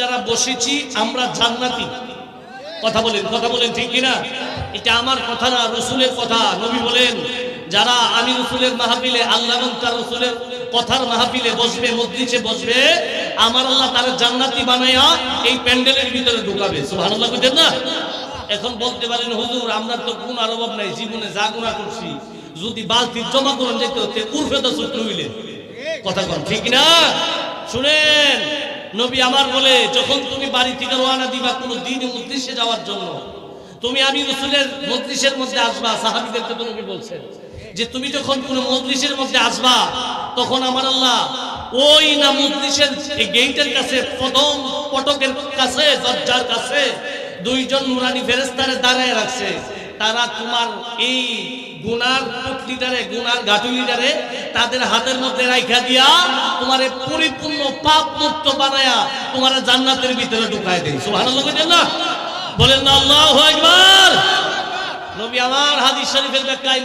যারা বসেছি, আমরা জান্নাতি। কথা বলেন কথা বলেন ঠিক কিনা? এটা আমার কথা না, রসুলের কথা। নবী বলেন, যারা আমি রসুলের মাহফিলে, আল্লাহ তার রসুলের কথার মাহফিলে বসবে, মসজিদে বসবে, আমার আল্লাহ তার জান্নাতি বানায়া এই প্যান্ডেলের ভিতরে ঢুকাবে। সুবহানাল্লাহ বুঝেন না? এখন বলতে পারেন, হুজুর, আমরা তো কোন আর অভাব নাই, জীবনে যা গুণা করছি, যদি বালতি জমা করেন, যেতে হচ্ছে উর্ফে তো কথা কন, ঠিক না শুনেন নবী আমার বলে, যখন তুমি বাড়ি থেকে রওনা দিবা কোনো দিন উদ্দেশ্যে যাওয়ার জন্য, তুমি আমি রসুলের মজলিসের মধ্যে আসবা। সাহাবিদেরকে তো নবী বলছেন যে, তুমি যখন কোন মজলিসের মধ্যে আসবা, তখন আমার আল্লাহ ওই না এই গেইটের কাছে, প্রথম পটকের কাছে, দরজার কাছে দুইজন নুরানি ফেরেস্তারে দাঁড়ায় রাখছে। তারা তোমার এই গুনার পুটলিটারে গুনার গাটুলিটারে তাদের হাতের মধ্যে রাইখা দিয়া তোমারে পরিপূর্ণ পাপ মুক্ত বানায়া তোমার জান্নাতের ভিতরে ঢুকায় দেয় সুবহানাল্লাহ বলেন না? বলেন নবী আমার হাদিস শরীফের ব্যাখ্যায়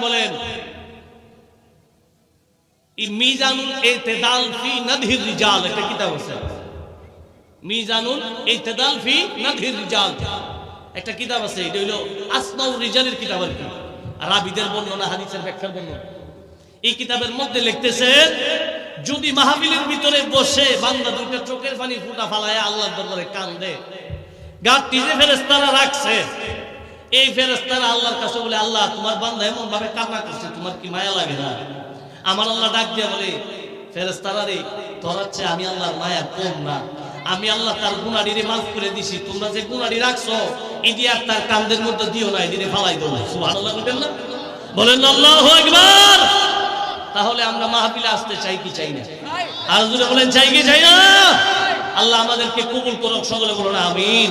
বলেন ফি একটা কিতাব আছে। কিতাব আছে রাবিদের বর্ণনা, হাদিসের ব্যাখ্যার বর্ণনা। এই কিতাবের মধ্যে লিখতেছে, যদি মাহফিলের ভিতরে বসে বান্দা দুইটা চোখের পানি ফুটা ফালায়, আল্লাহর দরবারে কান্দে। গাছটি যে ফেরেস্তারা রাখছে, এই ফেরেস্তারা আল্লাহর কাছে বলে, আল্লাহ, তোমার বান্দা এমন ভাবে কান্না করছে, তোমার কি মায়া লাগে না? আমার আল্লাহ ডাক দিয়ে বলে ফেরেস্তারা রে ধরাচ্ছে আমি আল্লাহর মায়া কম না। আমি আল্লাহ তার গুণাডিরে মাফ করে দিছি। তোমরা যে গুণাডি রাখছো, এটি আর তার কান্দের মধ্যে দিও না এদিকে ফালাই দেবো সুবহানাল্লাহ বলবেন না? বলেন, আল্লাহু আকবার! তাহলে আমরা মাহফিলে আসতে চাই কি চাই না? আর দুটো বলেন চাই কি চাই না? আল্লাহ আমাদেরকে কবুল করুক সকলে বলুন আমিন।